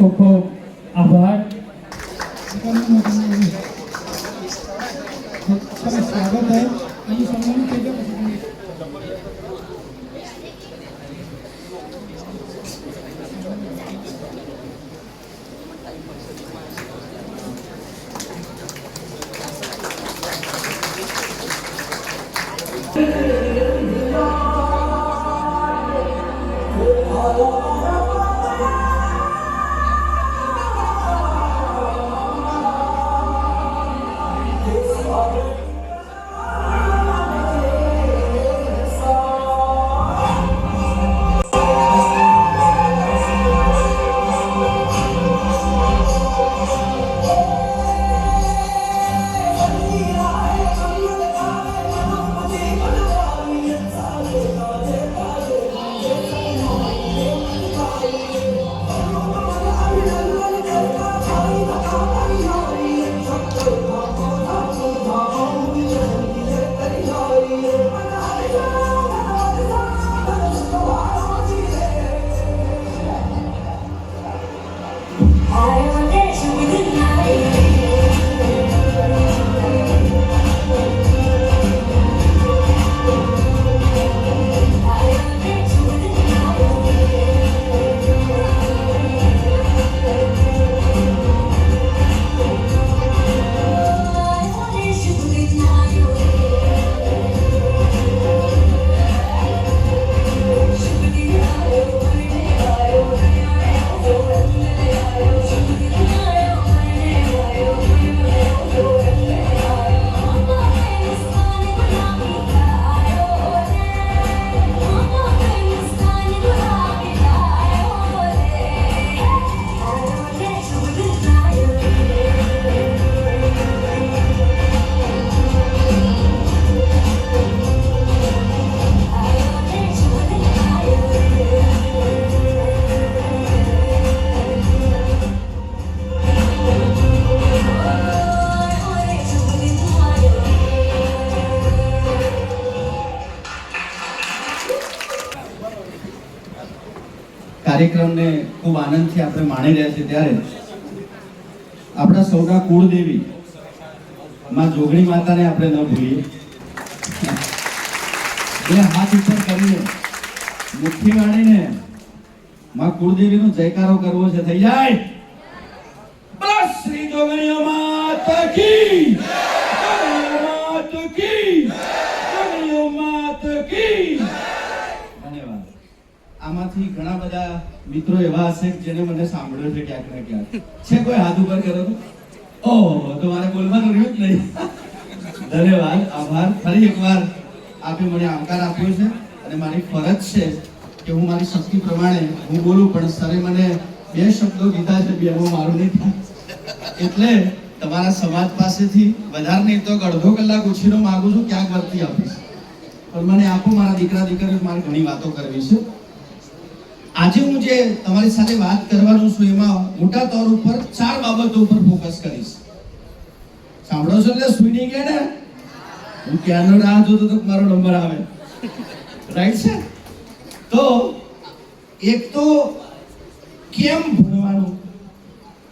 ખૂબ ખૂબ આભાર આનંદથી આપણે માણી રહ્યા છીએ ત્યારે આપણા સૌના કુળદેવી માં જોગણી માતાને આપણે ન ભૂલીએ. બે હાથ ઉપર કરીને મુઠ્ઠી માણીને માં કુળદેવીનો જયકારો કરવો છે. થઈ જાય. બસ શ્રી જોગણીઓ માતા કી જોગણીઓ માત કી જોગણીઓ માત કી ધન્યવાદ આમાંથી ઘણા બધા મિત્રો એવા હશે જેને મને સાંભળ્યો છે ક્યાંક ને ક્યાંક છે. કોઈ હાથ ઉપર કરો તો? ઓહ, તો મારે બોલવાનું રહ્યું જ નહીં. ધન્યવાદ, આભાર. ફરી એકવાર આપે મને આવકાર આપ્યો છે અને મારી ફરજ છે કે હું મારી શક્તિ પ્રમાણે હું બોલું, પણ સરે મને બે શબ્દો કીધા છે, બે મારું નહીં થાય. એટલે તમારા સમાજ પાસેથી વધારે નહીં તો અડધો કલાક ઉછીનો માગું છું, ક્યાંક વર્તી આપીશ. પણ મને આપો, મારા દીકરા દીકરીઓ મારે ઘણી વાતો કરવી છે. આજે હું જે તમારી સાથે વાત કરવાનું છું, એમાં મોટા તौर ઉપર ચાર બાબતો ઉપર ફોકસ કરીશ. સાંભળો છો એટલે સુઈ નહીં ગયા ને? હું ક્યાંનો રાહ જોતો તો મારો નંબર આવે. રાઈટ છે? તો એક તો કેમ ભણવાનું?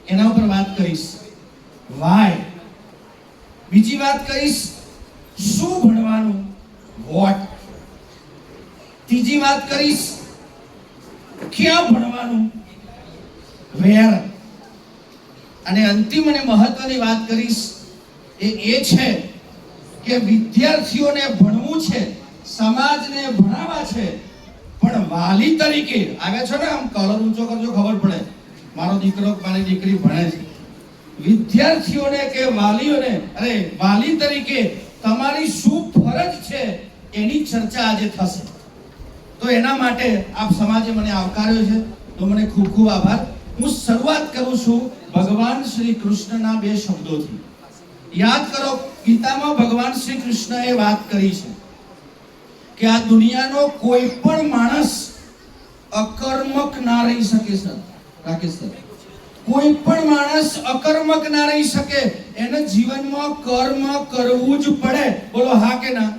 એના ઉપર વાત કરીશ. વાય બીજી વાત કરીશ, શું ભણવાનું? વોટ ત્રીજી વાત કરીશ ક્યાં ભણવાનું? વેર. અને અંતિમ અને મહત્વની વાત કરીશ, એ એ છે કે વિદ્યાર્થીઓને ભણવું છે, સમાજને ભણાવવા છે, પણ વાલી તરીકે, આવ્યા છો ને આમ કલર ઊંચો કરજો, ખબર પડે. મારો દીકરો મારી દીકરી ભણે છે. વિદ્યાર્થીઓને કે વાલીઓને, અરે વાલી તરીકે તમારી શું ફરજ છે, એની ચર્ચા આજે થશે. તો એના માટે આપ સમાજે મને આવકાર્યો છે. તો મને ખૂબ ખૂબ આભાર. હું શરૂઆત કરું છું ભગવાન શ્રી કૃષ્ણના બે શબ્દોથી. યાદ કરો, ગીતામાં ભગવાન શ્રી કૃષ્ણએ વાત કરી છે કે આ દુનિયાનો કોઈ પણ માણસ અકર્મક ના રહી શકે સર. રાકેશ સર. કોઈ પણ માણસ અકર્મક ના રહી શકે. એને જીવનમાં કર્મ કરવું જ પડે. બોલો, હા કે ના?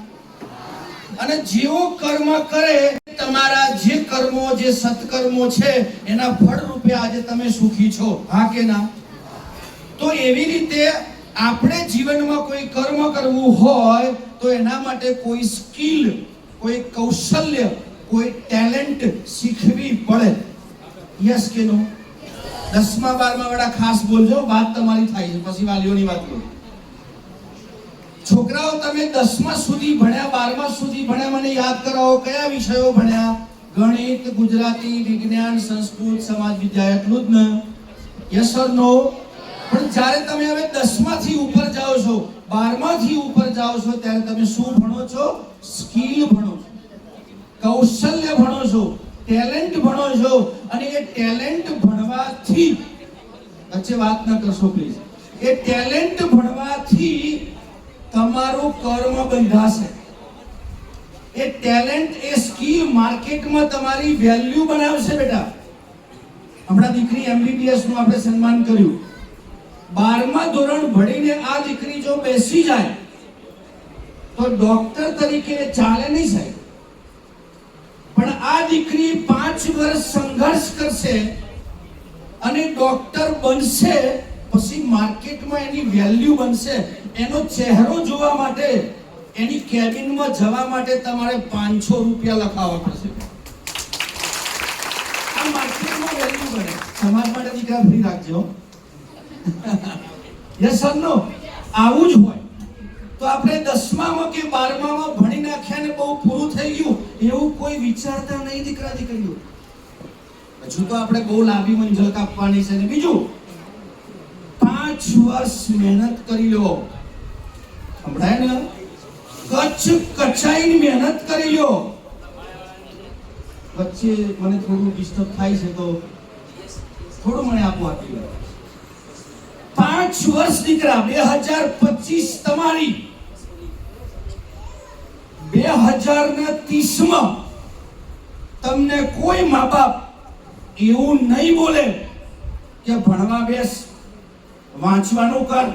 અને જેવો કર્મ કરે, તમારા જે કર્મો, જે સત્કર્મો છે, એના ફળ રૂપે આજે તમે સુખી છો. હા કે ના? તો એવી રીતે આપણે જીવનમાં કોઈ કર્મ કરવું હોય, તો એના માટે કોઈ સ્કિલ, કોઈ કૌશલ્ય, કોઈ ટેલેન્ટ શીખવી પડે. યસ કે નો દસમા બારમા વાળા ખાસ બોલજો, વાત તમારી થાય છે, પછી વાલીઓની વાત કરું. છોકરાઓ, તમે દસમા સુધી ભણ્યા, બારમા સુધી ભણ્યા, મને યાદ કરાવો, કયા વિષયો ભણ્યા? ગણિત, ગુજરાતી, વિજ્ઞાન, સંસ્કૃત, સમાજ, વિદ્યા, એટલું જ ને? યસ ઓર નો પણ જ્યારે તમે હવે દસમાથી ઉપર જાઓ છો, બારમાથી ઉપર જાઓ છો, ત્યારે તમે શું ભણો છો? સ્કિલ ભણો છો. કૌશલ્ય ભણો છો. ટેલેન્ટ ભણો છો. અને એ ટેલેન્ટ ભણવાથી વચ્ચે વાત ન કરશો પ્લીઝ એ ટેલેન્ટ ભણવાથી તમારું કર્મ બંધાશે. એ ટેલેન્ટ એ સ્કિલ માર્કેટમાં તમારી વેલ્યુ બનાવશે બેટા. હમણાં દીકરી એમબીબીએસનું આપણે સન્માન કર્યું. બારમા ધોરણ ભણીને આ દીકરી જો બેસી જાય, તો ડોક્ટર તરીકે ચાલે નહીં સાહેબ. પણ આ દીકરી પાંચ વર્ષ સંઘર્ષ કરશે અને ડોક્ટર બનશે, પછી માર્કેટમાં એની વેલ્યુ બનશે. એનો ચહેરો જોવા માટે, એની કેબિનમાં જવા માટે તમારે પાંચસો રૂપિયા લખાવવા પડશે. આ આવું જ હોય. તો આપણે દસમામાં કે બારમામાં ભણી નાખ્યા ને બહુ પૂરું થઈ ગયું, એવું કોઈ વિચારતા નહીં દીકરા દીકરીઓ. હજુ તો આપણે બહુ લાંબી મંજલ કાપવાની છે ને બીજું. પાંચ વર્ષ મહેનત કરી લો. સંભળાય ને કચ્છ કચ્છાઈની મહેનત કરી લો વચ્ચે મને થોડું ડિસ્ટર્બ થાય છે તો થોડું મને આપો આપી લો પાંચ વર્ષ દીકરા, બે હજાર પચીસ તમારી. બે હજાર ને ત્રીસમાં તમને કોઈ મા બાપ એવું નહીં બોલે કે ભણવા બેસ, વાંચવાનું કર,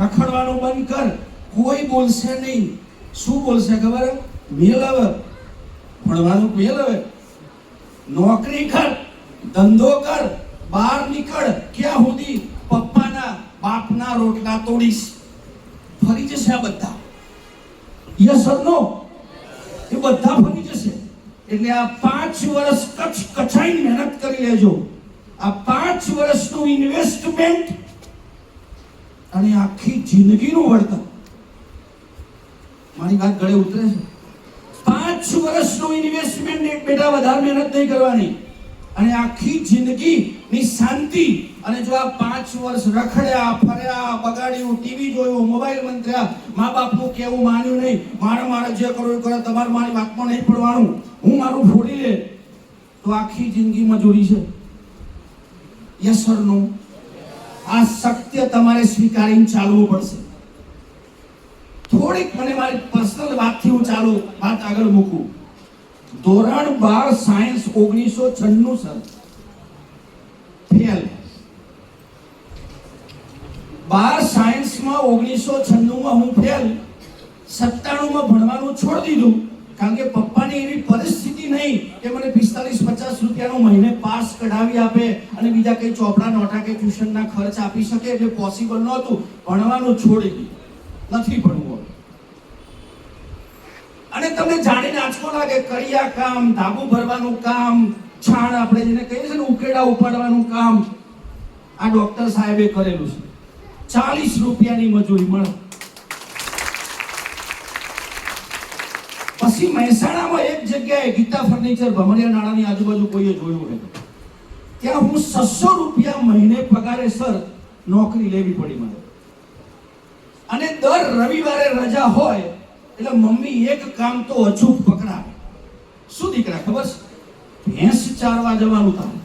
રખડવાનું બંધ કર. કોઈ બોલશે નહીં. શું બોલશે ખબર? મેલ હવે ભણવાનું મેલ હવે નોકરી કર. ધંધો કર. બહાર નીકળ. ક્યાં સુધી? પપ્પાના બાપના રોટલા તોડીશ. ફરી જશે આ બધા. યસ નો એ બધા ફરી જશે. એટલે આ પાંચ વર્ષ કચ્છ કચાઈ મહેનત કરી લેજો. આ પાંચ વર્ષનું ઇન્વેસ્ટમેન્ટ અને આખી જિંદગીનું વળતર મારી વાત ગળે ઉતરે છે. પાંચ વર્ષનું ઇન્વેસ્ટમેન્ટ બેટા વધારે મહેનત નહીં કરવાની. અને આખી જિંદગીની શાંતિ. અને જો આ પાંચ વર્ષ રખડ્યા, ફર્યા, બગાડ્યું, ટીવી જોયું, મોબાઈલ મંત્ર્યા મા બાપનું કેવું માન્યું નહીં. મારે મારે જે કરવું એ કરે, તમારે મારી વાતમાં નહીં પડવાનું. હું મારું ફોડી લે. તો આખી જિંદગી મજૂરી છે. યસ ઓર નો આ સત્ય તમારે સ્વીકારીને ચાલવું પડશે. થોડીક મને મારી પર્સનલ વાતથી હું ચાલુ વાત આગળ મૂકું. ધોરણ બાર સાયન્સ ઓગણીસો છન્નું સર ફેલ બાર સાયન્સમાં ઓગણીસો છન્નુંમાં હું ફેલ સત્તાણુંમાં ભણવાનું છોડી દીધું, કારણ કે પપ્પાની એવી પરિસ્થિતિ નહીં કે મને પિસ્તાલીસ પચાસ રૂપિયાનો મહિને પાસ કઢાવી આપે અને બીજા કંઈ ચોપડા, નોટા કે ટ્યુશનના ખર્ચ આપી શકે, એટલે પોસિબલ નહોતું. ભણવાનું છોડી દીધું. નથી ભણવું. અને તમને જાણીને આંચકો લાગે કડિયા કામ, ધાબુ ભરવાનું કામ, છાણ આપણે જેને કહીએ છીએ ને, ઉકેડા ઉપાડવાનું કામ. આ ડોક્ટર સાહેબે કરેલું છે. ચાલીસ રૂપિયાની મજૂરી, મળે. પછી મહેસાણામાં એક જગ્યાએ ગીતા ફર્નિચર, ભમરિયા નાણાની આજુબાજુ કોઈએ જોયું હોય ત્યાં હું છસો રૂપિયા મહિને પગારે સર નોકરી લેવી પડી મને. અને દર રવિવારે રજા હોય એટલે મમ્મી એક કામ તો અચૂક પકડાવે. શું દીકરા, ખબર છે? ભેંસ ચારવા જવાનું તારે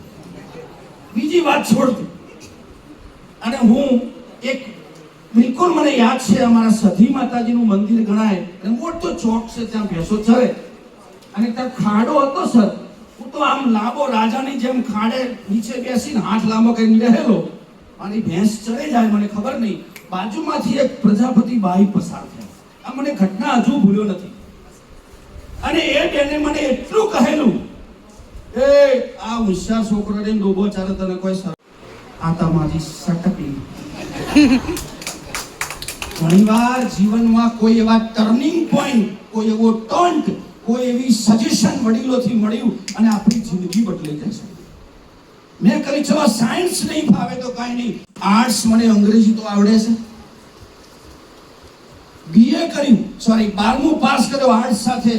બીજી વાત છોડતી. અને હું એક, બિલકુલ મને યાદ છે, અમારા સધી માતાજીનું મંદિર ગણાય, અને મોટો ચોક છે, ત્યાં ભેંસો ચરે. અને ત્યાં ખાડો હતો, સર. હું તો આમ લાંબો રાજાની જેમ ખાડે નીચે બેસીને હાથ લાંબો કરીને રહેલો મારી ભેંસ ચરે જાય, મને ખબર નહીં. બાજુમાંથી એક પ્રજાપતિ બાઈ પસાર થયા આ મને ઘટના હજુ ભૂલ્યો નથી. અને એ બેને મને એટલું કહેલું એ આ હોશિયાર છોકરાને ડોબો ચાલે, તને કોઈ સર આ તમારી સટકલી ઘણીવાર જીવનમાં કોઈ એવા ટર્નિંગ પોઈન્ટ કોઈ એવો ટોન્ટ કોઈ એવી સજેશન વડીલોથી મળ્યું અને આપણી જિંદગી બદલી જાય છે. મેં કહી ચલો સાયન્સ નહીં ફાવે તો કાંઈ નહીં. આર્ટ્સ મને અંગ્રેજી તો આવડે છે. બીએ કર્યું. સોરી બારમું પાસ કર્યો આર્ટ્સ સાથે.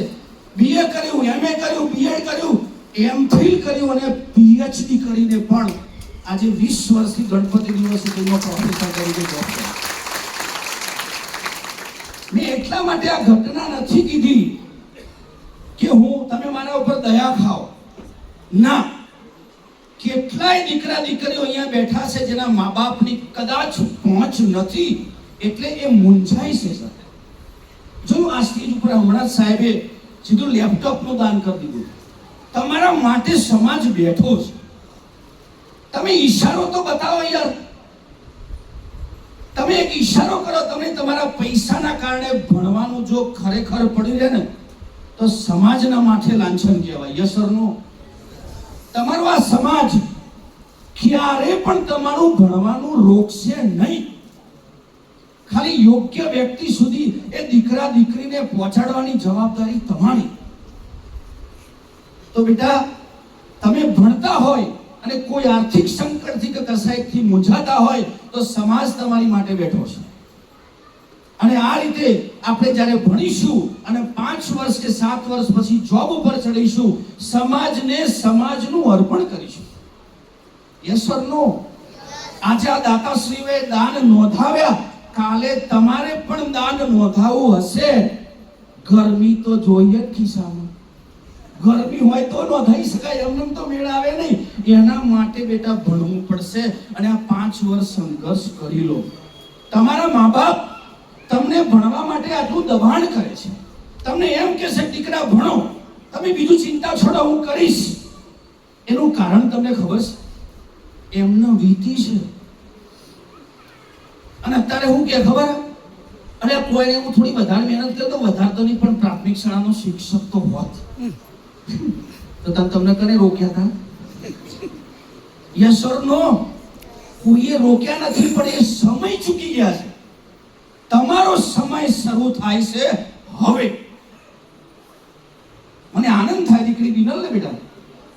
બીએ કર્યું એમએ કર્યું બીએડ કર્યું એમ ફિલ કર્યું અને પીએચડી કરીને પણ આજે વીસ વર્ષથી ગણપતિ યુનિવર્સિટીમાં પ્રોફેસર તરીકે જોબ કરે મેં એટલા માટે આ ઘટના નથી કીધી કે હું, તમે મારા ઉપર દયા ખાઓ. ના. કેટલાય દીકરા દીકરીઓ અહીંયા બેઠા છે જેના મા બાપની કદાચ પહોંચ નથી, એટલે એ મૂંઝાય છે, સર. જો આ સ્ટેજ ઉપર હમણાં સાહેબે સીધું લેપટોપનું દાન કરી દીધું. તમારા માટે સમાજ બેઠો છે. તમે ઈશારો તો બતાવો યાર. તમે એક ઈશારો કરો, તમે તમારા પૈસાના કારણે ભણવાનું જો ખરેખર પડ્યું રહે ને, તો સમાજના માથે લાંછન કહેવાય. યસરનો તમારો આ સમાજ ક્યારે પણ તમારું ભણવાનું રોકશે નહીં. ખાલી યોગ્ય વ્યક્તિ સુધી એ દીકરા દીકરીને પહોંચાડવાની જવાબદારી તમારી. તો બેટા, તમે ભણતા હોય અને કોઈ આર્થિક સંકટથી કે કસાયથી મૂંઝાતા હોય તો સમાજ તમારી માટે બેઠો છે. અને આ રીતે આપણે જ્યારે ભણીશું અને પાંચ વર્ષ કે સાત વર્ષ પછી જોબ ઉપર ચડીશું, સમાજને સમાજનું અર્પણ કરીશું. યસ ઓર નો આજે આ દાતાશ્રીએ દાન નોંધાવ્યા. કાલે તમારે પણ દાન નોંધાવું હશે. ગરમી તો જોઈએ જ ખિસ્સામાં. ગરમી હોય તો નોંધાઈ શકાય, એમને તો મેળ આવે નહીં. એના માટે બેટા ભણવું પડશે અને આ પાંચ વર્ષ સંઘર્ષ કરી લો. તમારા મા બાપ તમને ભણવા માટે આટલું દબાણ કરે છે. તમને એમ કે છે, દીકરા, ભણો. તમે બીજું ચિંતા છોડો, હું કરીશ. એનું કારણ તમને ખબર છે? એમનો વીતી છે. અને અત્યારે હું કે ખબર અને કોઈને હું થોડી વધારે મહેનત કરતો વધારે તો નહીં, પણ પ્રાથમિક શાળાનો શિક્ષક તો હોત. તો તમે તમને કને રોક્યા હતા યસ ઓર નો. કોઈએ રોક્યા નથી, પણ એ સમય ચૂકી ગયા છે. તમારો સમય શરૂ થાય છે હવે. મને આનંદ થાય દીકરી બિનલ ને બેટા.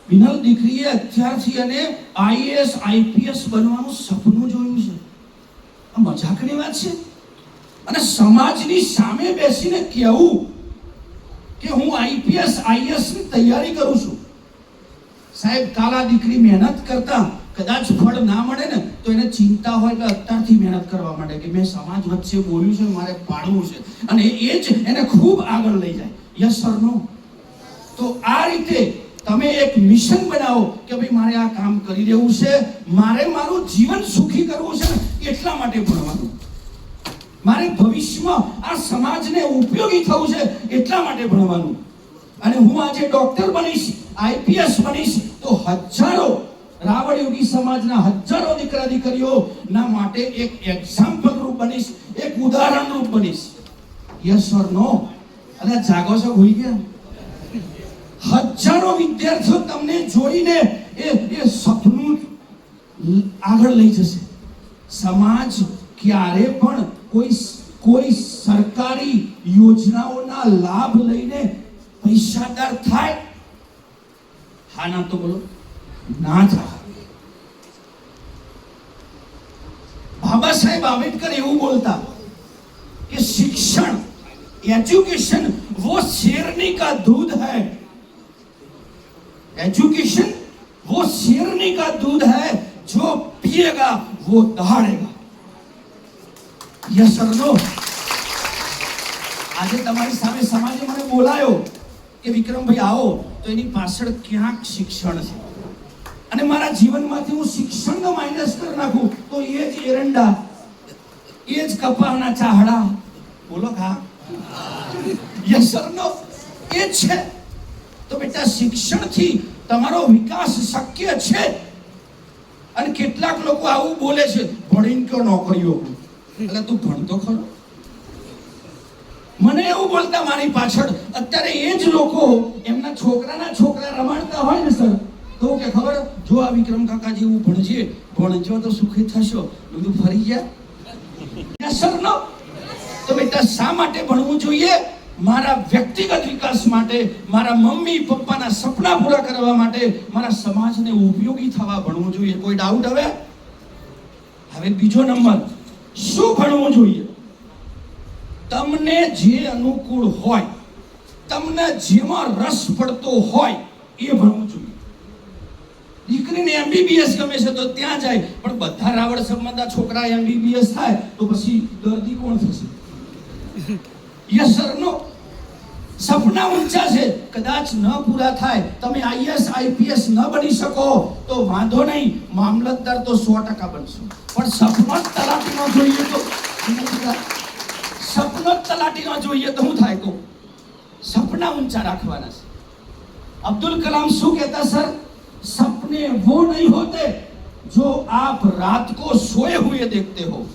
બિનલ દીકરીએ અત્યારથી અને આઈએએસ, આઈપીએસ બનવાનું સપનું જોયું છે. મજાકની વાત છે? અને સમાજની સામે બેસીને કહેવું કે હું આઈપીએસ, આઈએસની તૈયારી કરું છું. સાહેબ, કાલા દીકરી મહેનત કરતા કદાચ ફળ ના મળે ને, તો એને ચિંતા હોય કે અત્યારથી મહેનત કરવા માટે કે મેં સમાજ વચ્ચે બોલ્યું છે, મારે પાડવું છે. અને એ જ એને ખૂબ આગળ લઈ જાય. યસ સર નો તો આ રીતે તમે એક મિશન બનાવો કે ભાઈ મારે આ કામ કરી દેવું છે, મારે મારું જીવન સુખી કરવું છે એટલા માટે ભણવાનું. મારે ભવિષ્યમાં આ સમાજને ઉપયોગી થવું છે, એટલા માટે ભણવાનું. અને હું આજે ડોક્ટર બનીશ, આઈપીએસ બનીશ, તો હજારો રાવળયોગી સમાજના હજારો દીકરા દીકરીઓ ના માટે એક એક્ઝામ્પલ રૂપ બનીશ, એક ઉદાહરણ રૂપ બનીશ. યસ ઓર નો અને જાગો છો, ભૂલી ગયા? હજારો વિદ્યાર્થીઓ તમને જોઈને એ એ સપનું આગળ લઈ જશે સમાજ ક્યારે પણ કોઈ કોઈ સરકારી યોજનાઓના લાભ લઈને પૈસાદાર થાય હા ના તો બોલો ના થાય બાબા સાહેબ આંબેડકર એવું બોલતા कि शिक्षण एजुकेशन वो शेरनी का दूध है एजुकेशन वो शेरनी का दूध है जो पिएगा वो दहाड़ेगा यस सर नो આજે તમારી સામે સમાજે મને બોલાયો કે વિક્રમભાઈ આવો તો એની પાછળ ક્યાંક શિક્ષણ છે અને મારા જીવનમાંથી હું શિક્ષણનો માઇનસ કરી નાખું તો એ જ એરંડા એ જ કપાળના ચાહડા બોલો ખા યસ સર નો એ જ છે તો બેટા, શિક્ષણથી તમારો વિકાસ શક્ય છે? અને કેટલાક લોકો આવું બોલે છે, ભણીને કયો નોકરીઓ એટલે તું ભણતો ખરો? મને એવું બોલતા મારી પાછળ, અત્યારે એ જ લોકો એમના છોકરાના છોકરા રમાડતા હોય ને, સર, તો કે ખબર, જો આ વિક્રમ કાકા જેવું ભણજે, ભણજો તો સુખી થશો. બધું ફરી ગયા? Sir, no. તો બેટા, શા માટે ભણવું જોઈએ? મારા વ્યક્તિગત વિકાસ માટે, મારા મમ્મી, પપ્પાના સપના પૂરા કરવા માટે મારા સમાજને ઉપયોગી થવા ભણવું જોઈએ. કોઈ ડાઉટ હવે? હવે બીજો નંબર, શું ભણવું જોઈએ? તમને જે અનુકૂળ હોય, તમને જેમાં રસ પડતો હોય, એ ભણવું જોઈએ. દીકરીને એમબીબીએસ ગમે છે તો ત્યાં જાય, પણ બધા રાવણ સંબંધા છોકરા એમબીબીએસ થાય, તો પછી દર્દી કોણ થશે? યસ સર નો સપના ઊંચા છે કદાચ ન પૂરા થાય તમે આઈએસ આઈપીએસ ન બની શકો તો વાંધો નહીં મામલતદાર તો સો ટકા બનશો પણ સપનો જ તલાટીમાં જોઈએ તો સપનો જ તલાટીમાં જોઈએ તો શું થાય કહું સપના ઊંચા રાખવાના છે अब्दुल कलाम શું કહેતા સર सपने वो नहीं होते जो आप रात को सोए हुए देखते हो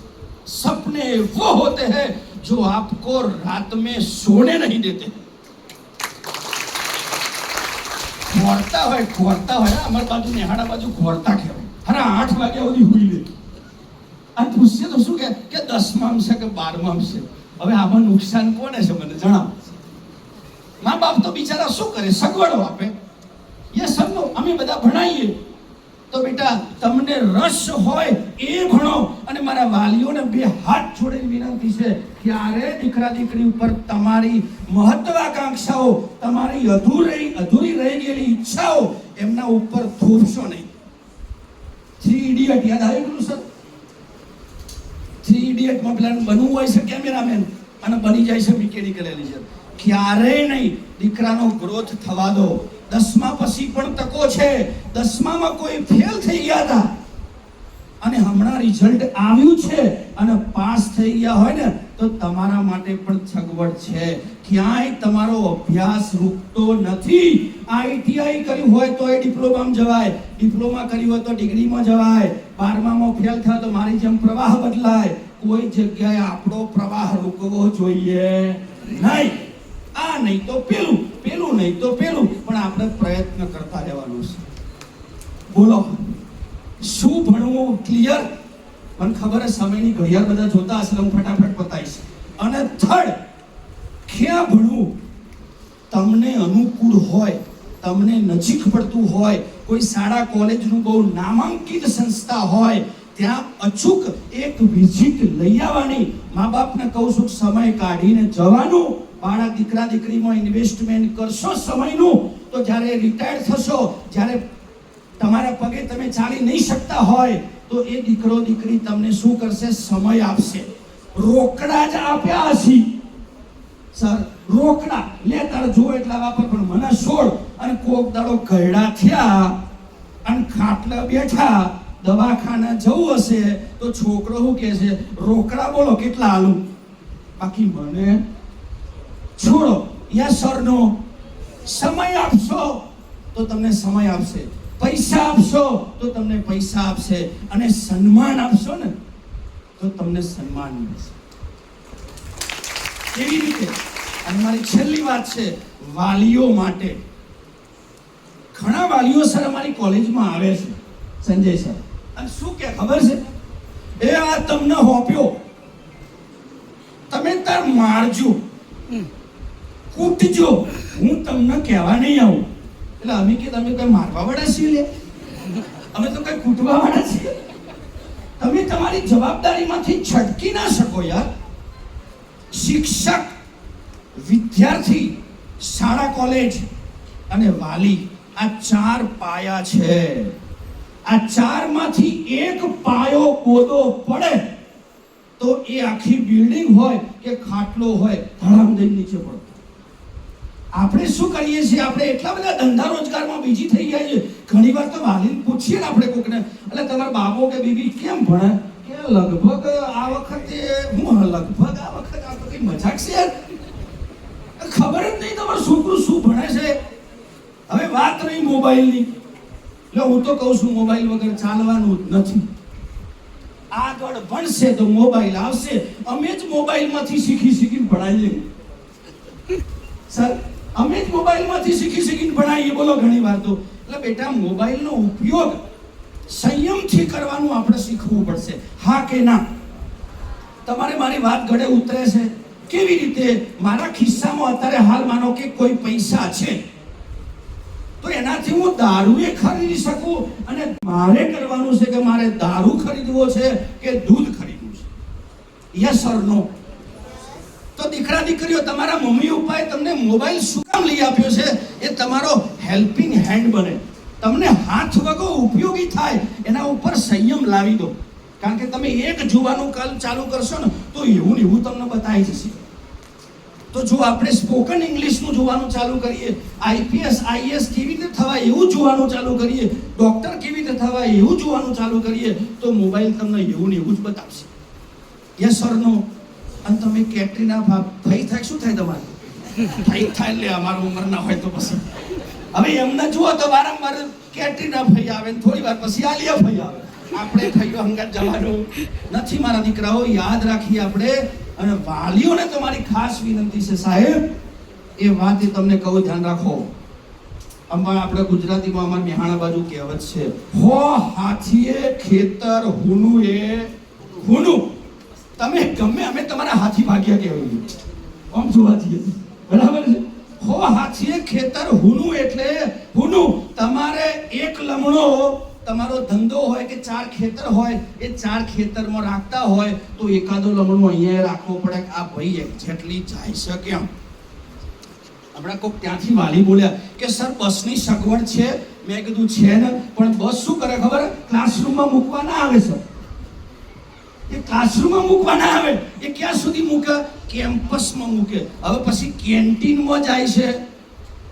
सपने वो होते हैं जो आपको रात में सोने नहीं देते ખોરતા હોય ખોરતા હોય અમાર બાજુ નેહાડા બાજુ ખોરતા કહેવાય અરે આઠ વાગ્યા સુધી હુઈ લે અને પૂછશે તો શું કે કે દસમામ છે કે બારમામ છે હવે આમાં નુકસાન કોને છે મને જણાવો મા બાપ તો બિચારા શું કરે સગવડો આપે એ સમજો અમે બધા ભણાઈએ તો બેટા, તમને રસ હોય એ ભણો. અને મારા વાલીઓને બે હાથ જોડીને વિનંતી છે ક્યારે દીકરા દીકરી ઉપર તમારી મહત્વાકાંક્ષાઓ, તમારી અધૂરી અધૂરી રહી ગયેલી ઈચ્છાઓ એમના ઉપર થોપશો નહીં. થ્રી ઇડિયટ યાદ આવી ગયું સર થ્રી ઇડિયટમાં પેલા બનવું હોય છે કેમેરામેન અને બની જાય છે મિકેનિકલ છે ક્યારેય નહીં, દીકરાનો ગ્રોથ થવા દો. દસમા પછી પણ તકો છે. દસમામાં કોઈ ફેલ થઈ ગયા હતા. અને હમણાં રિઝલ્ટ આવ્યું છે અને પાસ થઈ ગયા હોય ને, તો તમારા માટે પણ સગવડ છે. ક્યાંય તમારો અભ્યાસ રૂકતો નથી. આઈટીઆઈ કર્યું હોય તો એ ડિપ્લોમામાં જવાય. ડિપ્લોમા કર્યું હોય તો ડિગ્રીમાં જવાય. બારમામાં ફેલ થયો તો મારી જેમ પ્રવાહ બદલાય. કોઈ જગ્યાએ આપણો પ્રવાહ રૂકવો જોઈએ. નહીં. આ નહીં તો પેલું. પેલું નહીં તો પેલું, પણ આપણે પ્રયત્ન કરતા રહેવાનું છે. બોલો, શું ભણવું ક્લિયર મને ખબર છે સમયની ઘડિયાળ બધા જોતા હશે હું ફટાફટ બતાવીશ અને થર્ડ ક્યાં ભણવું? તમને અનુકૂળ હોય, તમને નજીક પડતું હોય, કોઈ શાળા, કોલેજનું બહુ નામાંકિત સંસ્થા હોય, ત્યાં અચૂક એક વિઝિટ લઈ આવવાની. મા બાપને કહું છું સમય કાઢીને જવાનું. બાળક દીકરા દીકરીમાં ઇન્વેસ્ટમેન્ટ કરશો સમયનું, તો જ્યારે રિટાયર થશો, જ્યારે તમારા પગે તમે ચાલી નહીં શકતા હોય, તો એ દીકરો દીકરી તમને શું કરશે? સમય આપશે. રોકડા જ આપ્યા હશી. સર, રોકડા. લે, તારે જુઓ એટલા વાપર, પણ મને છોડ. અને કોક દાડો ગયડા થયા અને ખાટલા બેઠા દવાખાના જવું હશે, તો છોકરો શું કહે છે? રોકડા બોલો, કેટલા આલું? બાકી મને છોડો, યા સરનો સમય આપશો, તો તમને સમય આપશે. પૈસા આપશો, તો તમને પૈસા આપશે. અને સન્માન આપશો ને, તો તમને સન્માન મળશે. કેવી રીતે? અને મારી છેલ્લી વાત છે, વાલીઓ માટે. ઘણા વાલીઓ સર અમારી કોલેજમાં આવે છે, સંજય સર. અને શું કે, ખબર છે? એ આ તમને હોપ્યો. તમે તાર મારજો. કૂટજો હું તમને કહેવા નહીં આવું. એટલે અમે કે તમે કઈ મારવા વાળા છીએ લે? અમે તો કઈ કૂટવા વાળા છીએ. તમે તમારી જવાબદારીમાંથી છટકી ના શકો યાર. શિક્ષક, વિદ્યાર્થી, શાળા, કોલેજ અને વાલી આ ચાર પાયા છે. આ ચારમાંથી એક પાયો કોદો પડે તો એ આખી બિલ્ડિંગ હોય કે ખાટલો હોય ધડામ દઈ નીચે પડતો આપણે શું કરીએ છીએ? આપણે એટલા બધા ધંધા રોજગારમાં બીજી થઈ ગયા છે ઘણી વાર તો વાલીને પૂછીએ ને આપણે કોકને એટલે તમારા બાબો કે બીબી કેમ ભણે? કે લગભગ આ વખતે, હું લગભગ આ વખત આ તો કઈ મજાક છે યાર. ખબર જ નહીં તમારું છોકરું શું ભણે છે. હવે વાત રહી મોબાઈલની. એટલે હું તો કહું છું, મોબાઈલ વગર ચાલવાનું જ નથી. આગળ ભણશે તો મોબાઈલ આવશે. અમે જ મોબાઈલમાંથી શીખી શીખીને ભણાવીએ. સર અમે જ મોબાઈલમાંથી શીખી શીખીને ભણાવીએ બોલો ઘણી વાર તો. એટલે બેટા, મોબાઈલનો ઉપયોગ સંયમથી કરવાનું આપણે શીખવું પડશે. હા કે ના? તમારે મારી વાત ગળે ઉતરે છે. કેવી રીતે? મારા ખિસ્સામાં અત્યારે હાલ માનો કે કોઈ પૈસા છે. તો એનાથી હું દારૂ એ ખરીદી શકું અને મારે કરવાનું છે કે મારે દારૂ ખરીદવો છે કે દૂધ ખરીદવું છે? યસ ઓર નો તો દીકરા દીકરીઓ, તમારા મમ્મી પપ્પાએ તમને મોબાઈલ શું કામ લઈ આપ્યો છે? એ તમારો હેલ્પિંગ હેન્ડ બને. તમને હાથ વગો ઉપયોગી થાય, એના ઉપર સંયમ લાવી દો. કારણ કે તમે એક જોવાનું કાલ ચાલુ કરશો ને, તો એવું ને એવું તમને બતાવી જશે. તો જો આપણે સ્પોકન ઇંગ્લિશનું જોવાનું ચાલુ કરીએ આઈપીએસ આઈએસ કેવી રીતે થવાય એવું જોવાનું ચાલુ કરીએ ડોક્ટર કેવી રીતે થવાય એવું જોવાનું ચાલુ કરીએ, તો મોબાઈલ તમને એવું ને એવું જ બતાવશે. યસ ઓર નો અને તમે કેટરીના ભાઈ થાય, શું થાય તમારે? ભાઈ થાય એટલે અમારું ઉંમર ના હોય તો પછી. હવે એમને જુઓ તો વારંવાર કેટરીના ભાઈ આવે ને થોડી વાર પછી આલિયા ભાઈ આવે. આપણે ભાઈઓ હંગાત જવાનું નથી, મારા દીકરાઓ, યાદ રાખીએ આપણે. અને વાલીઓને તમારી ખાસ વિનંતી છે, સાહેબ, એ વાત એ તમને કહું, ધ્યાન રાખો. અમારા આપણે ગુજરાતીમાં અમારા મેહાણા બાજુ કહેવત છે, હો હાથીએ ખેતર હુનું એ હુનું. તમે ગમે અમે તમારા હાથી ભાગ્યા કહેવાય આમ જોવા જઈએ બરાબર છે? હો હાથીએ ખેતર હુનું એટલે હુનું. તમારે એક લમણો, તમારો ધંધો હોય કે ચાર ખેતર હોય, એ ચાર ખેતરમાં રાખતા હોય, તો એકાદો લમણો અહીંયા રાખવો પડે કે આ ભાઈ એક્ઝેક્ટલી જાય શકે એમ. હમણાં કોઈક ત્યાંથી વાલી બોલ્યા કે, સર, બસની સગવડ છે. મેં કીધું, છે ને. પણ બસ શું કરે ખબર? ક્લાસરૂમમાં મૂકવા ના આવે, સર. એ ક્લાસરૂમમાં મૂકવા ના આવે. એ ક્યાં સુધી મૂકે? કેમ્પસમાં મૂકે. હવે પછી કેન્ટીનમાં જાય છે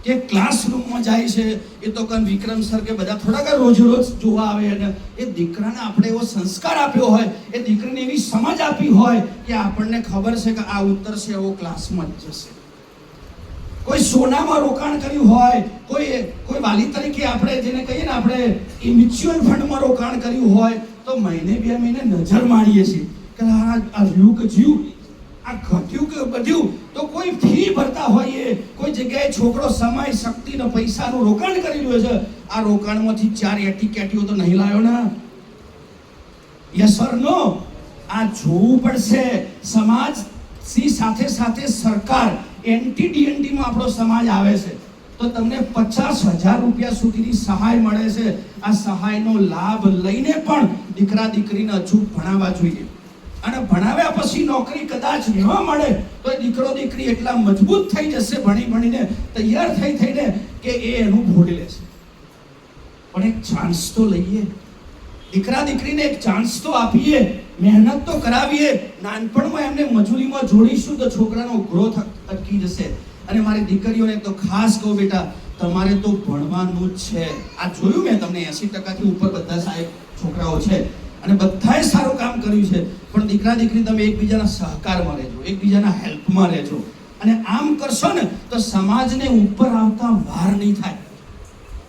કે ક્લાસરૂમમાં જાય છે? એ તો કન વિક્રમ સર કે બધા થોડાક રોજ રોજ જોવા આવે અને એ દીકરાને આપણે એવો સંસ્કાર આપ્યો હોય, એ દીકરીને એવી સમજ આપી હોય કે આપણને ખબર છે કે આ ઉતરશે એવો ક્લાસમાં જ જશે. કોઈ સોનામાં રોકાણ કર્યું હોય, કોઈ કોઈ વાલી તરીકે આપણે જેને કહીએ ને આપણે એ મ્યુચ્યુઅલ ફંડમાં રોકાણ કર્યું હોય તો મહિને બે મહિને નજર મારીએ છીએ કે આ રહ્યું જીવ આ ઘટ્યું કે બધ્યું? તો કોઈ ફી ભરતા હોઈએ, કોઈ જગ્યાએ છોકરો સમય શક્તિ ને પૈસાનું રોકાણ કરી રહ્યો છે, આ રોકાણમાંથી ચાર એટી કેટીઓ તો નહીં લાવ્યો ને. યસ ઓર નો આ જોવું પડશે. સમાજ સી સાથે સાથે સરકાર, એન્ટી ડીએનટીમાં આપણો સમાજ આવે છે. તો તમને પચાસ હજાર રૂપિયા સુધીની સહાય મળે છે. આ સહાયનો લાભ લઈને પણ દીકરા દીકરીને અચૂક ભણાવવા જોઈએ. અને ભણાવ્યા પછી નોકરી કદાચ ન મળે તો દીકરો દીકરી એટલા મજબૂત થઈ જશે, ભણી ભણીને તૈયાર થઈ થઈને કે એ એનું ભોડી લેશે પણ એક ચાન્સ તો લઈએ. દીકરા દીકરીને એક ચાન્સ તો આપીએ. મહેનત તો કરાવીએ. નાનપણમાં એમને મજૂરીમાં જોડીશું તો છોકરાનો ગ્રોથ અટકી જશે. અને મારી દીકરીઓને તો ખાસ કહું બેટા, તમારે તો ભણવાનું જ છે. આ જોયું મેં તમને, એસી ટકાથી ઉપર બધા સાહેબ છોકરાઓ છે. અને બધાએ સારું કામ કર્યું છે. પણ દીકરા દીકરી તમે એકબીજાના સહકારમાં રહેજો, એકબીજાના હેલ્પમાં રહેજો. અને આમ કરશો ને, તો સમાજને ઉપર આવતા વાર નહીં થાય.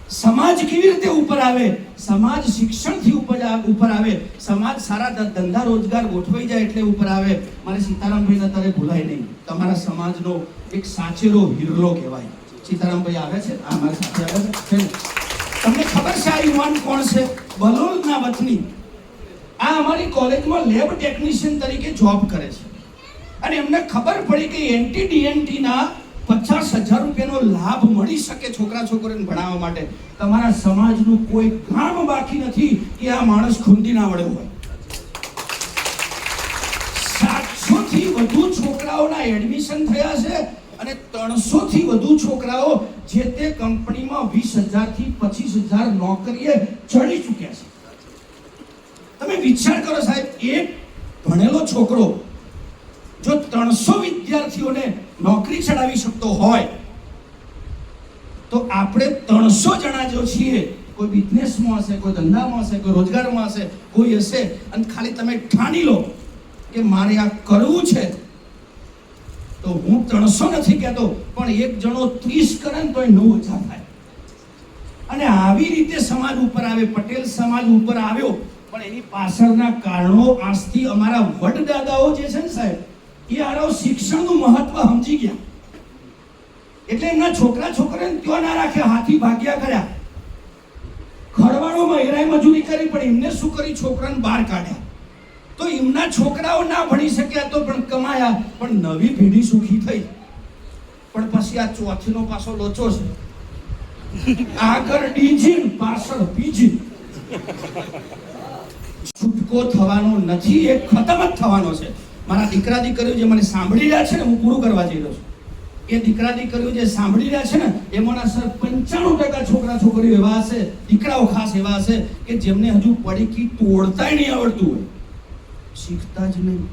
સમાજ કેવી રીતે ઉપર આવે? સમાજ શિક્ષણથી ઉપર ઉપર આવે. સમાજ સારા ધંધા રોજગાર ગોઠવાઈ જાય એટલે ઉપર આવે. મારે સીતારામભાઈ અત્યારે ભૂલાય નહીં. તમારા સમાજનો એક સાચેરો હિરલો કહેવાય. સીતારામભાઈ આવે છે, આ મારી સાથે આવે છે? તમને ખબર છે આ યુવાન કોણ છે? બલોલના વતની. આ અમારી કોલેજમાં લેબ ટેકનિશિયન તરીકે જોબ કરે છે. અને એમને ખબર પડી કે એન્ટી ડીએનટી ના પચાસ હજાર રૂપિયાનો લાભ મળી શકે છોકરા છોકરીને ભણાવવા માટે. તમારા સમાજનું કોઈ કામ બાકી નથી કે આ માણસ ખૂંદી ના વડે હોય. થી વધુ છોકરાઓના એડમિશન થયા છે અને ત્રણસો થી વધુ છોકરાઓ જે તે કંપનીમાં વીસ હજારથી પચીસ હજાર નોકરીએ ચડી ચૂક્યા છે. તમે વિચાર કરો સાહેબ, એક ભણેલો છોકરો જો ત્રણસો વિદ્યાર્થીઓને નોકરી ચડાવી શકતો હોય, તો આપણે ત્રણસો જણા જો છીએ, કોઈ બિઝનેસમાં હશે, કોઈ ધંધામાં હશે, કોઈ રોજગારમાં હશે, કોઈ હશે, અને ખાલી તમે ઠાણી લો કે મારે આ કરવું છે? તો હું ત્રણસો નથી કહેતો, પણ એક જણો ત્રીસ કરે ને તોય નવ ઓછા થાય. અને આવી રીતે સમાજ ઉપર આવે, પટેલ સમાજ ઉપર આવ્યો, પણ એની પાછળના કારણો આજથી અમારા વડદાદાઓ જે છે ને સાહેબ, એ આરો શિક્ષણનું મહત્વ સમજી ગયા. એટલે એમના છોકરા છોકરાને ત્યાં ના રાખે, હાથી ભાગ્યા કર્યા. ખડવાળોમાં હેરાઈ મજૂરી કરી, પણ એમને શું કરી? છોકરાને બહાર કાઢ્યા. તો એમના છોકરાઓ ના ભણી શક્યા તો પણ કમાયા. પણ નવી પેઢી સુખી થઈ. પણ પછી આ ચોથીનો પાછો લોચો છે. આગળ ડીજીન, પાછળ બીજી છૂટકો થવાનો નથી, એ ખતમ જ થવાનો છે. મારા દીકરા દીકરીઓ જે મને સાંભળી રહ્યા છે ને, હું પૂરું કરવા જઈ રહ્યો છું. એ દીકરા દીકરીઓ જે સાંભળી રહ્યા છે ને, એમાંના સર પંચાણું ટકા છોકરા છોકરીઓ એવા હશે, દીકરાઓ ખાસ એવા હશે, કે જેમને હજુ પડીકી તોડતાય નહીં આવડતું હોય. શીખતા જ નહીં.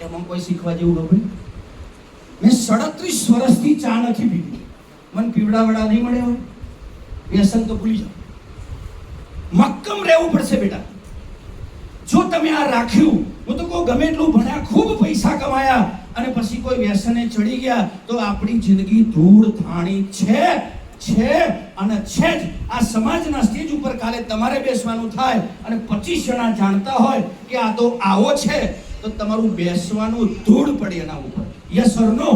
એમાં કોઈ શીખવા જેવું ન મેં સડત્રીસ વર્ષથી ચા નથી પીધી. મને પીવડાવડા નહીં મળે હોય. વ્યસન તો ભૂલી જાઓ. મક્કમ રહેવું પડશે બેટા. જો તમે આ રાખ્યું, હું તો કહું, ગમે એટલું ભણ્યા, ખૂબ પૈસા કમાયા, અને પછી કોઈ વ્યસને ચડી ગયા, તો આપણી જિંદગી ધૂળ થાણી છે. છે અને છે જ. આ સમાજના સ્ટેજ ઉપર કાલે તમારે બેસવાનું થાય અને પચીસ જણા જાણતા હોય કે આ તો આવો છે, તો તમારું બેસવાનું ધૂળ પડે એના ઉપર. યસ ઓર નો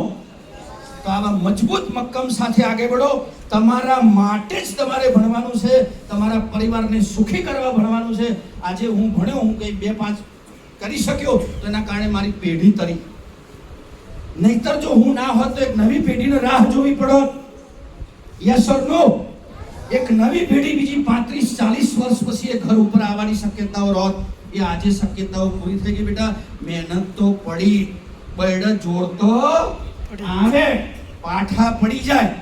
તો આવા મજબૂત મક્કમ સાથે આગળ વધો તમારા માટે જ તમારે ભણવાનું છે, તમારા પરિવારને સુખી કરવા ભણવાનું છે. આજે હું ભણ્યો, હું કંઈ બે પાંચ કરી શક્યો, તો એના કારણે મારી પેઢી તરી. નહીતર જો હું ના હોત તો એક નવી પેઢીને રાહ જોવી પડત. યસ ઓર નો એક નવી પેઢી બીજી પાંત્રીસ, ચાલીસ વર્ષ પછી એ ઘર ઉપર આવવાની શક્યતાઓ હોત એ આજે શક્યતાઓ પૂરી થઈ ગઈ બેટા. મહેનત તો પડી. બૈડ જોડતો આવે. પાઠા પડી જાય.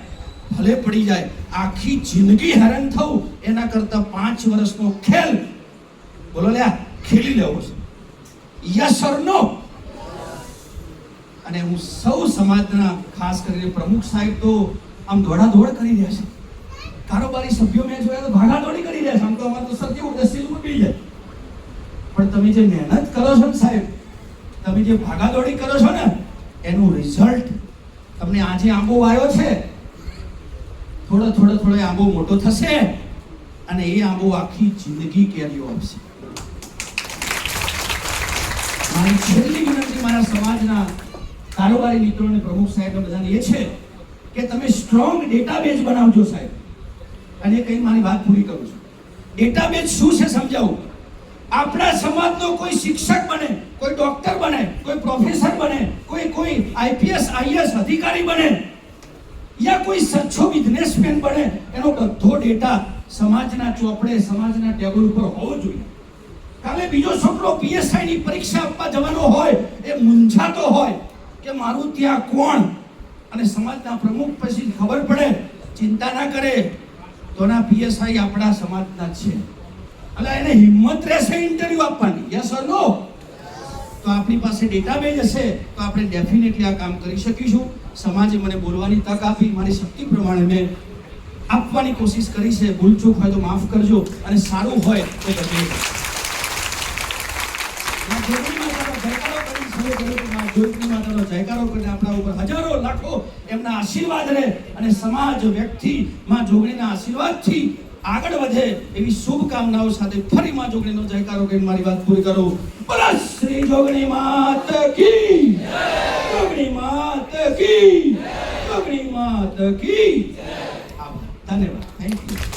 ભલે પડી જાય. આખી જિંદગી હેરાન થવું. એના કરતા પાંચ વર્ષનો ખેલ. બોલો લ્યા, ખેલી લેવો છે. યસ ઓર નો અને હું સૌ સમાજના, ખાસ કરીને પ્રમુખ સાહેબ તો આમ દોડાદોડ કરી રહ્યા છે. કારોબારી સભ્યો મેં જોયા તો ભાગાદોડી કરી રહ્યા છે. આમ તો અમારે તો સર કેવું દસ્તી મૂકી જાય. પણ તમે જે મહેનત કરો છો ને સાહેબ, તમે જે ભાગાદોડી કરો છો ને, એનું રિઝલ્ટ તમને આજે આંબો વાયો છે. થોડો થોડો થોડો આંબો મોટો થશે અને એ આંબો આખી જિંદગી કેરીઓ આપશે. મારી છેલ્લી વિનંતી મારા સમાજના કારોબારી મિત્રોને, પ્રમુખ સાહેબ બધાને એ છે કે તમે સ્ટ્રોંગ ડેટાબેઝ બનાવજો સાહેબ. અને કઈ મારી વાત પૂરી કરું છું. ડેટાબેઝ શું છે સમજાવું? આપણા સમાજનો કોઈ શિક્ષક બને, કોઈ ડોક્ટર બને, કોઈ પ્રોફેસર બને, કોઈ કોઈ આઈપીએસ આઈએસ અધિકારી બને, યા કોઈ સચ્છો બિઝનેસમેન બને, એનો બધો ડેટા સમાજના ચોપડે, સમાજના ટેબલ ઉપર હોવો જોઈએ. કાલે બીજો છોકરો પીએસઆઈની પરીક્ષા આપવા જવાનો હોય, એ મૂંઝાતો હોય કે મારું ત્યાં કોણ? અને સમાજના પ્રમુખ પછી ખબર પડે, ચિંતા ના કરે, તો ના પીએસઆઈ આપણા સમાજના છે. એટલે એને હિંમત રહેશે ઇન્ટરવ્યુ આપવાની. યસ ઓર નો તો આપણી પાસે ડેટાબેઝ હશે, તો આપણે ડેફિનેટલી આ કામ કરી શકીશું. સમાજે મને બોલવાની તક આપી, મારી શક્તિ પ્રમાણે મેં આપવાની કોશિશ કરી છે. ભૂલચૂક હોય તો માફ કરજો. અને સારું હોય તો તમે જયકારો કરીને આપણા ઉપર હજારો લાખો એમના આશીર્વાદ રહે અને સમાજ વ્યક્તિ જોગણીના આશીર્વાદથી આગળ વધે એવી શુભકામનાઓ સાથે ફરી માં જોગણીનો જયકારો કરીને મારી વાત પૂરી કરું. બોલો, શ્રી જોગણી માત કી! જોગણી માત કી! જોગણી માત કી. ધન્યવાદ.